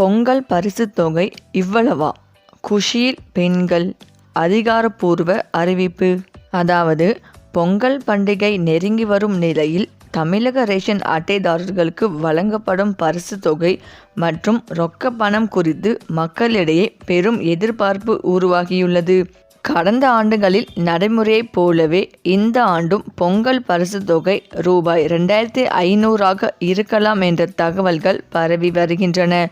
பொங்கல் பரிசுத் தொகை இவ்வளவா? குஷீர் பெண்கள் அதிகாரப்பூர்வ அறிவிப்பு. அதாவது பொங்கல் பண்டிகை நெருங்கி வரும் நிலையில் தமிழக ரேஷன் அட்டைதாரர்களுக்கு வழங்கப்படும் பரிசு தொகை மற்றும் ரொக்க பணம் குறித்து மக்களிடையே பெரும் எதிர்பார்ப்பு உருவாகியுள்ளது. கடந்த ஆண்டுகளில் நடைமுறையைப் போலவே இந்த ஆண்டும் பொங்கல் பரிசு தொகை ரூபாய் ரெண்டாயிரத்தி ஐநூறாக இருக்கலாம் என்ற தகவல்கள் பரவி வருகின்றன.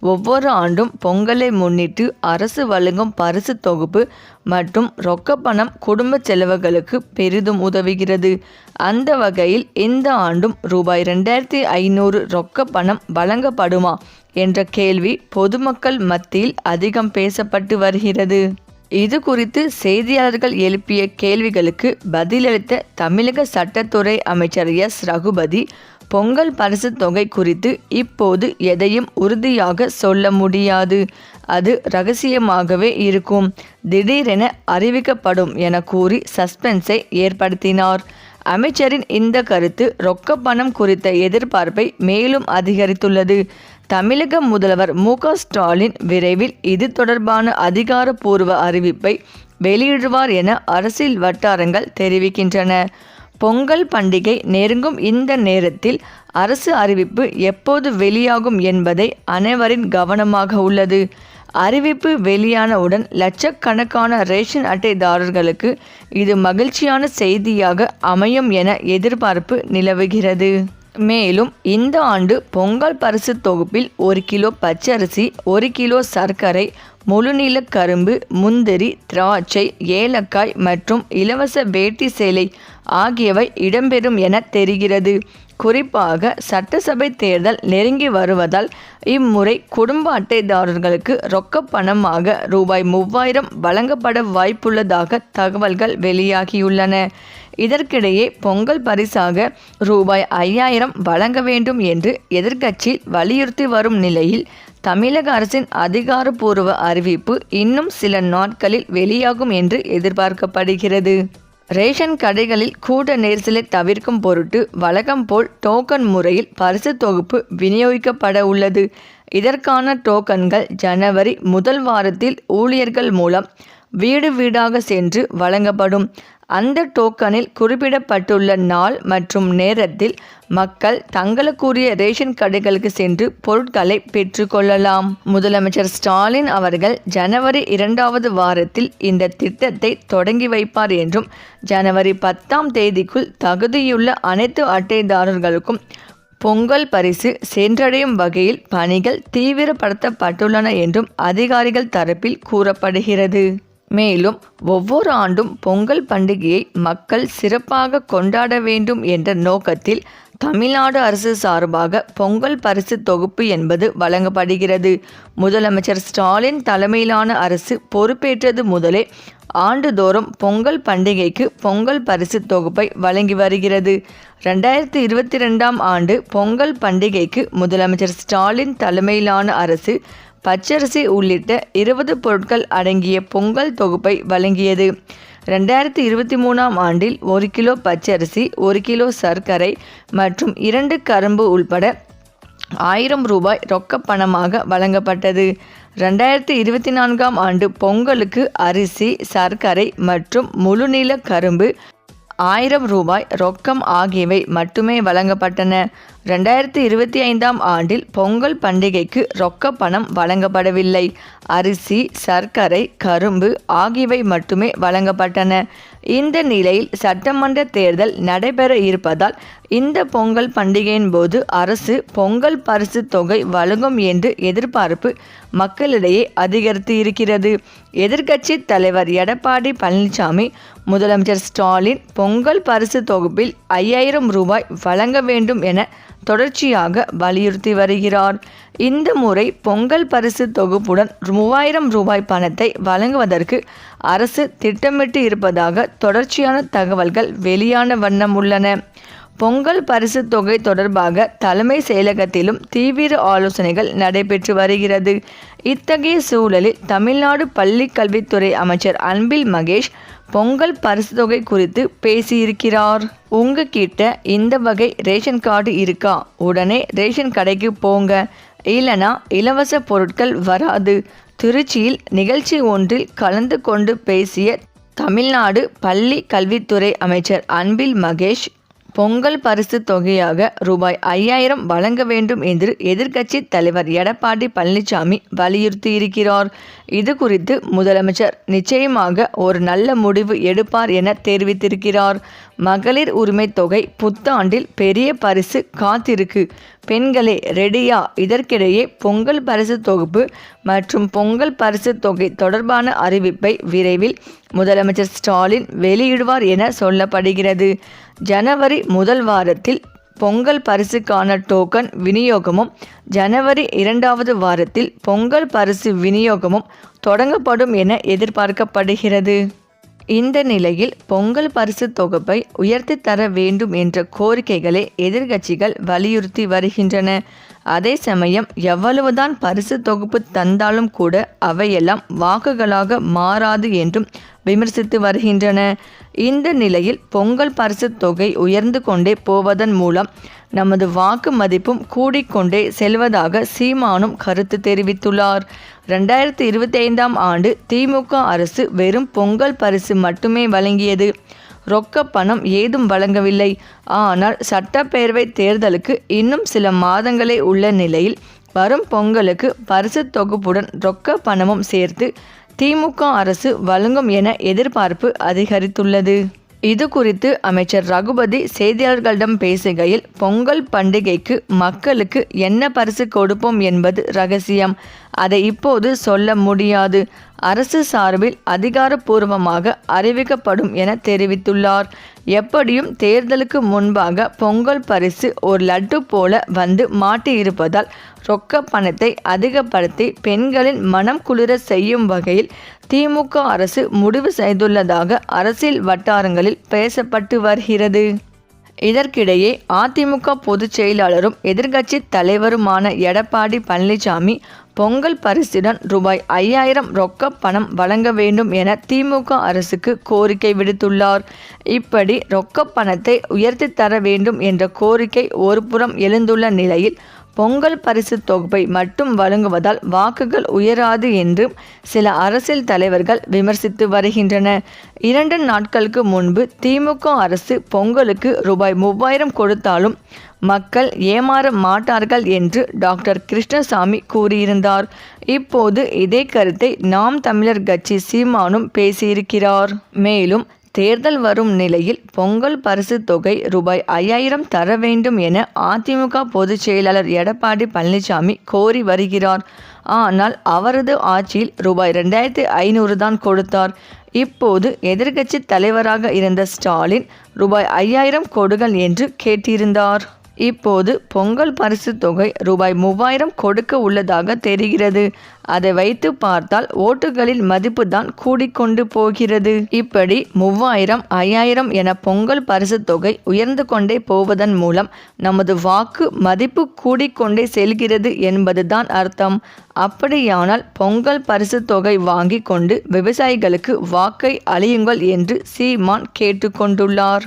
ஒவ்வொரு ஆண்டும் பொங்கலை முன்னிட்டு அரசு வழங்கும் பரிசு தொகுப்பு மற்றும் ரொக்க பணம் குடும்ப செலவுகளுக்கு பெரிதும் உதவுகிறது. அந்த வகையில் இந்த ஆண்டும் ரூபாய் ரெண்டாயிரத்தி ஐநூறு ரொக்க பணம் வழங்கப்படுமா என்ற கேள்வி பொதுமக்கள் மத்தியில் அதிகம் பேசப்பட்டு வருகிறது. இது குறித்து செய்தியாளர்கள் எழுப்பிய கேள்விகளுக்கு பதிலளித்த தமிழக சட்டத்துறை அமைச்சர் எஸ். ரகுபதி பொங்கல் பரிசு தொகை குறித்து இப்போது எதையும் உறுதியாக சொல்ல முடியாது. அது ரகசியமாகவே இருக்கும். திடீரென அறிவிக்கப்படும் என கூறி சஸ்பென்ஸை ஏற்படுத்தினார். அமைச்சரின் இந்த கருத்து ரொக்க பணம் குறித்த எதிர்பார்ப்பை மேலும் அதிகரித்துள்ளது. தமிழக முதல்வர் மு. ஸ்டாலின் விரைவில் இது தொடர்பான அதிகாரப்பூர்வ அறிவிப்பை வெளியிடுவார் என அரசியல் வட்டாரங்கள் தெரிவிக்கின்றன. பொங்கல் பண்டிகை நெருங்கும் இந்த நேரத்தில் அரசு அறிவிப்பு எப்போது வெளியாகும் என்பதை அனைவரின் கவனமாக உள்ளது. அறிவிப்பு வெளியானவுடன் லட்சக்கணக்கான ரேஷன் அட்டைதாரர்களுக்கு இது மகிழ்ச்சியான செய்தியாக அமையும் என எதிர்பார்ப்பு நிலவுகிறது. மேலும் இந்த ஆண்டு பொங்கல் பரிசு தொகுப்பில் ஒரு கிலோ பச்சரிசி ஒரு கிலோ சர்க்கரை முழுநீள கரும்பு முந்திரி திராட்சை ஏலக்காய் மற்றும் இலவச வேட்டி சேலை ஆகியவை இடம்பெறும் என தெரிகிறது. குறிப்பாக சட்டசபை தேர்தல் நெருங்கி வருவதால் இம்முறை குடும்ப அட்டைதாரர்களுக்கு ரொக்க பணமாக ரூபாய் மூவாயிரம் வழங்கப்பட வாய்ப்புள்ளதாக தகவல்கள் வெளியாகியுள்ளன. இதற்கிடையே பொங்கல் பரிசாக ரூபாய் ஐயாயிரம் வழங்க வேண்டும் என்று எதிர்க்கட்சி வலியுறுத்தி வரும் நிலையில் தமிழக அரசின் அதிகாரப்பூர்வ அறிவிப்பு இன்னும் சில நாட்களில் வெளியாகும் என்று எதிர்பார்க்கப்படுகிறது. ரேஷன் கடைகளில் கூட்ட நெரிசலை தவிர்க்கும் பொருட்டு வழக்கம் போல் டோக்கன் முறையில் பரிசு தொகுப்பு விநியோகிக்கப்பட உள்ளது. இதற்கான டோக்கன்கள் ஜனவரி முதல் வாரத்தில் ஊழியர்கள் மூலம் வீடு வீடாக சென்று வழங்கப்படும். அந்த டோக்கனில் குறிப்பிடப்பட்டுள்ள நாள் மற்றும் நேரத்தில் மக்கள் தங்களுக்குரிய ரேஷன் கடைகளுக்கு சென்று பொருட்களை பெற்றுக்கொள்ளலாம். முதலமைச்சர் ஸ்டாலின் அவர்கள் ஜனவரி இரண்டாவது வாரத்தில் இந்த திட்டத்தை தொடங்கி வைப்பார் என்றும் ஜனவரி பத்தாம் தேதிக்குள் தகுதியுள்ள அனைத்து அட்டைதாரர்களுக்கும் பொங்கல் பரிசு சென்றடையும் வகையில் பணிகள் தீவிரப்படுத்தப்பட்டுள்ளன என்றும் அதிகாரிகள் தரப்பில் கூறப்படுகிறது. மேலும் ஒவ்வொரு ஆண்டும் பொங்கல் பண்டிகையை மக்கள் சிறப்பாக கொண்டாட வேண்டும் என்ற நோக்கத்தில் தமிழ்நாடு அரசு சார்பாக பொங்கல் பரிசு தொகுப்பு என்பது வழங்கப்படுகிறது. முதலமைச்சர் ஸ்டாலின் தலைமையிலான அரசு பொறுப்பேற்றது முதலே ஆண்டுதோறும் பொங்கல் பண்டிகைக்கு பொங்கல் பரிசு தொகுப்பை வழங்கி வருகிறது. ரெண்டாயிரத்தி இருபத்தி ரெண்டாம் ஆண்டு பொங்கல் பண்டிகைக்கு முதலமைச்சர் ஸ்டாலின் தலைமையிலான அரசு பச்சரிசி உள்ளிட்ட இருபது பொருட்கள் அடங்கிய பொங்கல் தொகுப்பை வழங்கியது. ரெண்டாயிரத்தி இருபத்தி மூணாம் ஆண்டில் ஒரு கிலோ பச்சரிசி ஒரு கிலோ சர்க்கரை மற்றும் இரண்டு கரும்பு உள்பட ஆயிரம் ரூபாய் ரொக்க பணமாக வழங்கப்பட்டது. ரெண்டாயிரத்தி இருபத்தி நான்காம் ஆண்டு பொங்கலுக்கு அரிசி சர்க்கரை மற்றும் முழுநீள கரும்பு ஆயிரம் ரூபாய் ரொக்கம் ஆகியவை மட்டுமே வழங்கப்பட்டன. ரெண்டாயிரத்தி இருபத்தி ஐந்தாம் ஆண்டில் பொங்கல் பண்டிகைக்கு ரொக்க பணம் வழங்கப்படவில்லை. அரிசி சர்க்கரை கரும்பு ஆகியவை மட்டுமே வழங்கப்பட்டன. இந்த நிலையில் சட்டமன்ற தேர்தல் நடைபெற இருப்பதால் இந்த பொங்கல் பண்டிகையின் போது அரசு பொங்கல் பரிசு தொகை வழங்கும் என்று எதிர்பார்ப்பு மக்களிடையே அதிகரித்து இருக்கிறது. எதிர்க்கட்சி தலைவர் எடப்பாடி பழனிசாமி முதலமைச்சர் ஸ்டாலின் பொங்கல் பரிசு தொகுப்பில் ஐயாயிரம் ரூபாய் வழங்க வேண்டும் என தொடர்ச்சியாக வலியுறுத்தி வருகிறார். இந்த முறை பொங்கல் பரிசு தொகுப்புடன் மூவாயிரம் ரூபாய் பணத்தை வழங்குவதற்கு அரசு திட்டமிட்டு இருப்பதாக தொடர்ச்சியான தகவல்கள் வெளியான வண்ணம் உள்ளன. பொங்கல் பரிசு தொகை தொடர்பாக தலைமை செயலகத்திலும் தீவிர ஆலோசனைகள் நடைபெற்று வருகிறது. இத்தகைய சூழலில் தமிழ்நாடு பள்ளி கல்வித்துறை அமைச்சர் அன்பில் மகேஷ் பொங்கல் பரிசு தொகை குறித்து பேசியிருக்கிறார். உங்ககிட்ட இந்த வகை ரேஷன் கார்டு இருக்கா? உடனே ரேஷன் கடைக்கு போங்க. இல்லனா இலவச பொருட்கள் வராது. திருச்சியில் நிகழ்ச்சி ஒன்றில் கலந்து கொண்டு பேசிய தமிழ்நாடு பள்ளி கல்வித்துறை அமைச்சர் அன்பில் மகேஷ் பொங்கல் பரிசு தொகையாக ரூபாய் ஐயாயிரம் வழங்க வேண்டும் என்று எதிர்க்கட்சி தலைவர் எடப்பாடி பழனிசாமி வலியுறுத்தியிருக்கிறார். இது குறித்து முதலமைச்சர் நிச்சயமாக ஒரு நல்ல முடிவு எடுப்பார் என தெரிவித்திருக்கிறார். மகளிர் உரிமை தொகை புத்தாண்டில் பெரிய பரிசு காத்திருக்கு. பெண்களே ரெடியா? இதற்கிடையே பொங்கல் பரிசு தொகுப்பு மற்றும் பொங்கல் பரிசு தொகை தொடர்பான அறிவிப்பை விரைவில் முதலமைச்சர் ஸ்டாலின் வெளியிடுவார் என சொல்லப்படுகிறது. ஜனவரி முதல் வாரத்தில் பொங்கல் பரிசுக்கான டோக்கன் விநியோகமும் ஜனவரி இரண்டாவது வாரத்தில் பொங்கல் பரிசு விநியோகமும் தொடங்கப்படும் என எதிர்பார்க்கப்படுகிறது. இந்த நிலையில் பொங்கல் பரிசு தொகுப்பை உயர்த்தி தர வேண்டும் என்ற கோரிக்கைகளை எதிர்க்கட்சிகள் வலியுறுத்தி வருகின்றன. அதே சமயம் எவ்வளவுதான் பரிசு தொகுப்பு தந்தாலும் கூட அவையெல்லாம் வாக்குகளாக மாறாது என்றும் விமர்சித்து வருகின்றன. இந்த நிலையில் பொங்கல் பரிசு தொகை உயர்ந்து கொண்டே போவதன் மூலம் நமது வாக்கு மதிப்பும் கூடிக்கொண்டே செல்வதாக சீமானும் கருத்து தெரிவித்துள்ளார். ரெண்டாயிரத்தி இருபத்தி ஐந்தாம் ஆண்டு திமுக அரசு வெறும் பொங்கல் பரிசு மட்டுமே வழங்கியது. ரொக்க பணம் ஏதும் வழங்கவில்லை. ஆனால் சட்டப்பேரவை தேர்தலுக்கு இன்னும் சில மாதங்களே உள்ள நிலையில் வரும் பொங்கலுக்கு பரிசு தொகுப்புடன் ரொக்க பணமும் சேர்த்து திமுக அரசு வழங்கும் என எதிர்பார்ப்பு அதிகரித்துள்ளது. இது குறித்து அமைச்சர் ரகுபதி செய்தியாளர்களிடம் பேசுகையில் பொங்கல் பண்டிகைக்கு மக்களுக்கு என்ன பரிசு கொடுப்போம் என்பது ரகசியம். அதை இப்போது சொல்ல முடியாது. அரசு சார்பில் அதிகாரப்பூர்வமாக அறிவிக்கப்படும் என தெரிவித்துள்ளார். எப்படியும் தேர்தலுக்கு முன்பாக பொங்கல் பரிசு ஒரு லட்டு போல வந்து மாட்டியிருப்பதால் ரொக்க பணத்தை அதிகப்படுத்தி பெண்களின் மனம் குளிர செய்யும் வகையில் திமுக அரசு முடிவு செய்துள்ளதாக அரசியல் வட்டாரங்களில் பேசப்பட்டு வருகிறது. இதற்கிடையே அதிமுக பொதுச் செயலாளரும் எதிர்க்கட்சி தலைவருமான எடப்பாடி பழனிசாமி பொங்கல் பரிசுடன் ரூபாய் ஐயாயிரம் ரொக்க பணம் வழங்க வேண்டும் என திமுக அரசுக்கு கோரிக்கை விடுத்துள்ளார். இப்படி ரொக்க பணத்தை உயர்த்தி தர வேண்டும் என்ற கோரிக்கை ஒருபுறம் எழுந்துள்ள நிலையில் பொங்கல் பரிசு தொகுப்பை மட்டும் வழங்குவதால் வாக்குகள் உயராது என்று சில அரசியல் தலைவர்கள் விமர்சித்து வருகின்றன இரண்டு நாட்களுக்கு முன்பு திமுக அரசு பொங்கலுக்கு ரூபாய் மூவாயிரம் கொடுத்தாலும் மக்கள் ஏமாற மாட்டார்கள் என்று டாக்டர் கிருஷ்ணசாமி கூறியிருந்தார். இப்போது இதே கருத்தை நாம் தமிழர் கட்சி சீமானும் பேசியிருக்கிறார். மேலும் தேர்தல் வரும் நிலையில் பொங்கல் பரிசு தொகை ரூபாய் ஐயாயிரம் தர வேண்டும் என அதிமுக பொதுச் செயலாளர் எடப்பாடி பழனிசாமி கோரி வருகிறார். ஆனால் அவரது ஆட்சியில் ரூபாய் ரெண்டாயிரத்தி ஐநூறு தான் கொடுத்தார். இப்போது எதிர்க்கட்சி தலைவராக இருந்த ஸ்டாலின் ரூபாய் ஐயாயிரம் கொடுங்கள் என்று கேட்டிருந்தார். இப்போது பொங்கல் பரிசு தொகை ரூபாய் மூவாயிரம் கொடுக்க உள்ளதாக தெரிகிறது. அதை வைத்து பார்த்தால் ஓட்டுகளின் மதிப்பு தான் கூடிக்கொண்டு போகிறது. இப்படி மூவாயிரம் ஐயாயிரம் என பொங்கல் பரிசு தொகை உயர்ந்து கொண்டே போவதன் மூலம் நமது வாக்கு மதிப்பு கூடிக்கொண்டே செல்கிறது என்பதுதான் அர்த்தம். அப்படியானால் பொங்கல் பரிசு தொகை வாங்கி கொண்டு விவசாயிகளுக்கு வாக்கை அழியுங்கள் என்று சீமான் கேட்டுக்கொண்டுள்ளார்